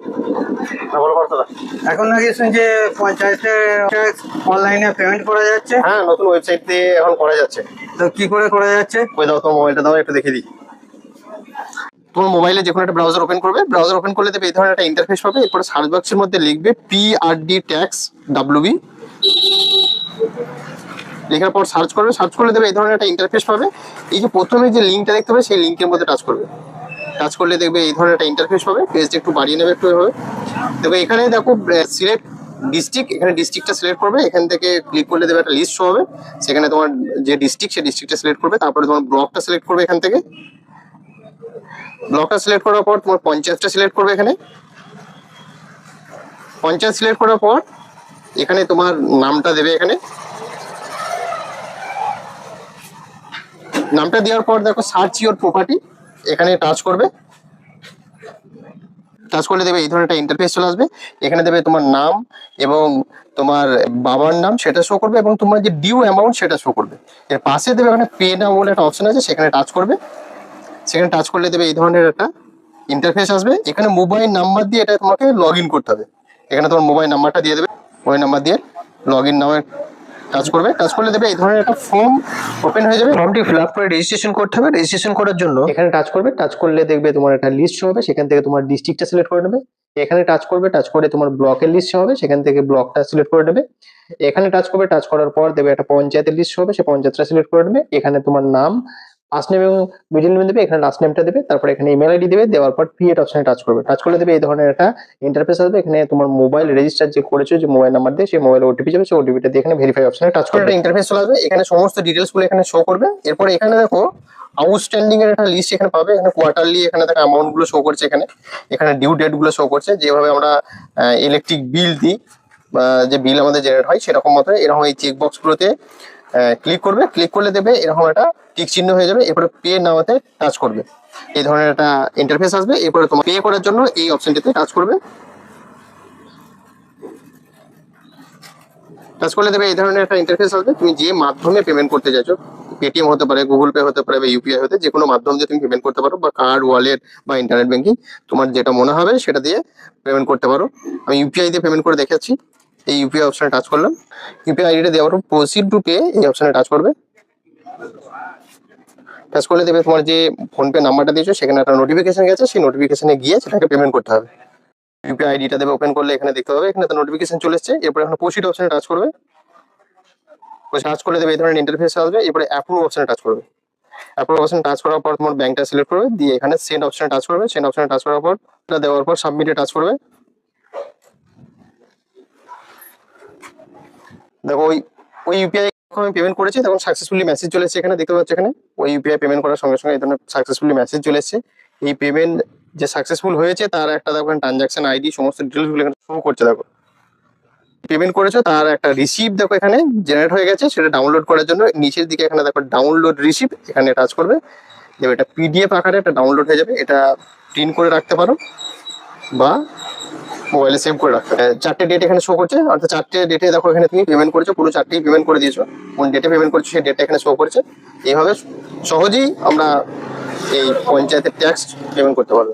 হ্যাঁ এখন নাকি শুনছি পঞ্চায়েতে অনলাইনে পেমেন্ট করা যাচ্ছে। হ্যাঁ নতুন ওয়েবসাইট দিয়ে এখন করা যাচ্ছে। তো কি করে করা যাচ্ছে? ওই দাও তোমার মোবাইলটা দাও একটু দেখে দিই। তোমার মোবাইলে যে কোনো একটা ব্রাউজার ওপেন করবে। ব্রাউজার ওপেন করলে দেবে এই ধরনের একটা ইন্টারফেস পাবে। এরপরে সার্চ বক্সের মধ্যে লিখবে ট্যাক্স ডাব্লিউবি লেখার পর সার্চ করবে। সার্চ করলে দেবে এই ধরনের একটা ইন্টারফেস পাবে। এই যে প্রথমে যে লিঙ্কটা দেখতে পাবে সেই লিঙ্কের মধ্যে টাচ করবে। টাচ করলে দেখবে এই ধরনের একটা ইন্টারফেস হবে পেজটা একটু বাড়িয়ে নেবে একটু এভাবে। দেখবে এখানে দেখো সিলেক্ট ডিস্ট্রিক্ট এখানে ডিস্ট্রিক্টটা সিলেক্ট করবে। এখান থেকে ক্লিক করলে দেবে একটা লিস্ট হবে। সেখানে তোমার যে ডিস্ট্রিক্ট সেই ডিস্ট্রিক্টটা সিলেক্ট করবে। তারপরে তোমার ব্লকটা সিলেক্ট করবে এখান থেকে। ব্লকটা সিলেক্ট করার পর তোমার পঞ্চায়েতটা সিলেক্ট করবে এখানে। পঞ্চায়েত সিলেক্ট করার পর এখানে তোমার নামটা দেবে এখানে। নামটা দেওয়ার পর দেখো সার্চ ইওর প্রপার্টি এখানে টাচ করবে। টাচ করলে দেবে এই ধরনের একটা ইন্টারফেস চলে আসবে। এখানে দেবে তোমার নাম এবং তোমার বাবার নাম সেটা শো করবে এবং তোমার যে ডিউ অ্যামাউন্ট সেটা শো করবে। এর পাশে দেবে এখানে পে নাও বলে একটা অপশন আছে, সেখানে টাচ করবে। সেখানে টাচ করলে দেবে এই ধরনের একটা ইন্টারফেস আসবে। এখানে মোবাইল নাম্বার দিয়ে এটা তোমাকে লগ করতে হবে। এখানে তোমার মোবাইল নাম্বারটা দিয়ে দেবে। মোবাইল নাম্বার দিয়ে লগ ইন নামে টাচ করবে কাজ করলে দেবে এই ধরনের একটা ফর্ম ওপেন হয়ে যাবে। ফর্মটি ফিল আপ করে রেজিস্ট্রেশন করতে হবে। রেজিস্ট্রেশন করার জন্য এখানে টাচ করবে টাচ করলে দেখবে তোমার একটা লিস্ট হবে। সেখান থেকে তোমার ডিস্ট্রিক্টটা সিলেক্ট করে নেবে। এখানে টাচ করবে টাচ করে তোমার ব্লকের লিস্ট হবে। সেখান থেকে ব্লকটা সিলেক্ট করে নেবে। এখানে টাচ করবে টাচ করার পর দেবে একটা পঞ্চায়েতের লিস্ট হবে। সেই পঞ্চায়েতটা সিলেক্ট করে নেবে। এখানে তোমার নাম নেম এবং মিডিল নেম দেবে এখানে লাস্ট নেমটা দেবে তারপর এখানে ইমেল আইডি দেবে দেওয়ার পর ক্রিয়েট অপশনে টাচ করবে। টাচ করলে দেবে এই ধরনের একটা ইন্টারফেস আসবে এখানে তোমার মোবাইল রেজিস্টার যে করেছ যে মোবাইল নাম্বার দিয়ে সেই মোবাইল ওটিপি যাবে সেই ওটিপিটা দিয়ে এখানে ভেরিফাই অপশনে টাচ করবে। একটা ইন্টারফেস চলে আসবে এখানে সমস্ত ডিটেলসগুলো এখানে শো করবে। এরপর এখানে দেখো আউটস্ট্যান্ডিং এর একটা লিস্ট এখানে পাবে এখানে কোয়ার্টারলি এখানে দেখো অ্যামাউন্টগুলো শো করছে এখানে। এখানে ডিউ ডেটগুলো শো করছে যেভাবে আমরা ইলেকট্রিক বিল দিই যে বিল আমাদের জেনারেট হয় সেরকম মতো এরকম এই চেক বক্স গুলোতে ক্লিক করবে। ক্লিক করলে দেবে এরকম একটা টিক চিহ্ন হয়ে যাবে, এরপরে পে নাওতে টাচ করবে। এই ধরনের একটা ইন্টারফেস আসবে, এরপরে তোমার পে করার জন্য এই অপশনটিতে টাচ করবে। টাচ করলে দেবে এই ধরনের একটা ইন্টারফেস আসবে, তুমি যে মাধ্যমে পেমেন্ট করতে চাইছো পেটিএম হতে পারে গুগল পে হতে পারে বা ইউপিআই হতে, যে কোনো মাধ্যম দিয়ে তুমি পেমেন্ট করতে পারো, বা কার্ড ওয়ালেট বা ইন্টারনেট ব্যাংকিং তোমার যেটা মনে হবে সেটা দিয়ে পেমেন্ট করতে পারো। আমি ইউপিআই দিয়ে পেমেন্ট করে দেখাচ্ছি, এই ইউপিআই অপশনে টাচ করলাম। ইউপিআই আইডিটা দেওয়ার পর প্রসিড টু পে এই অপশনে টাচ করবে। টাচ করলে দেবে তোমার যে ফোনপে নাম্বারটা দিয়েছ, সেখানে একটা নোটিফিকেশন গেছে। সেই নোটিফিকেশনে গিয়ে সেটাকে পেমেন্ট করতে হবে। ইউপিআই আইডিটা দেবে ওপেন করলে এখানে দেখতে পাবে। এখানে তো নোটিফিকেশন চলে এসছে। এরপরে এখানে প্রসিড অপশনে টাচ করবে। টাচ করে দেবে এই ধরনের ইন্টারফেস আসবে। এরপরে অ্যাপ্রুভ অপশনে টাচ করবে। অ্যাপ্রুভ অপশনে টাচ করার পর তোমার ব্যাংকটা সিলেক্ট করবে। দিয়ে এখানে সেন্ড অপশনে টাচ করবে। সেন্ড অপশনে টাচ করার পর এটা দেওয়ার পর সাবমিটে টাচ করবে। দেখো ওই ওই ইউপিআই আমি পেমেন্ট করেছি, তখন সাকসেসফুলি মেসেজ চলে এসেছে এখানে, দেখতে পাচ্ছি এখানে? ওই ইউপিআই পেমেন্ট করার সঙ্গে সঙ্গে এই ধরনের সাকসেসফুলি মেসেজ চলে এই পেমেন্ট যে সাকসেসফুল হয়েছে, তার একটা দেখো ট্রানজাকশন আইডি সমস্ত ডিটেলসগুলো এখানে শো করছে, দেখো। পেমেন্ট করেছ, তার একটা রিসিপ্ট দেখো এখানে জেনারেট হয়ে গেছে, সেটা ডাউনলোড করার জন্য। নিচের দিকে এখানে দেখো ডাউনলোড রিসিপ্ট এখানে টাচ করবে। দেবে এটা পিডিএফ আকারে একটা ডাউনলোড হয়ে যাবে, এটা প্রিন্ট করে রাখতে পারো। বা মোবাইলে সেভ করে রাখতে। চারটে ডেট এখানে শো করছে অর্থাৎ চারটে ডেটে দেখো এখানে তুমি পেমেন্ট করেছ, পুরো চারটেই পেমেন্ট করে দিয়েছ। কোন ডেটে পেমেন্ট করছ, সেই ডেটটা এখানে শো করছে। এইভাবে সহজেই আমরা এই পঞ্চায়েতের ট্যাক্স পেমেন্ট করতে পারব।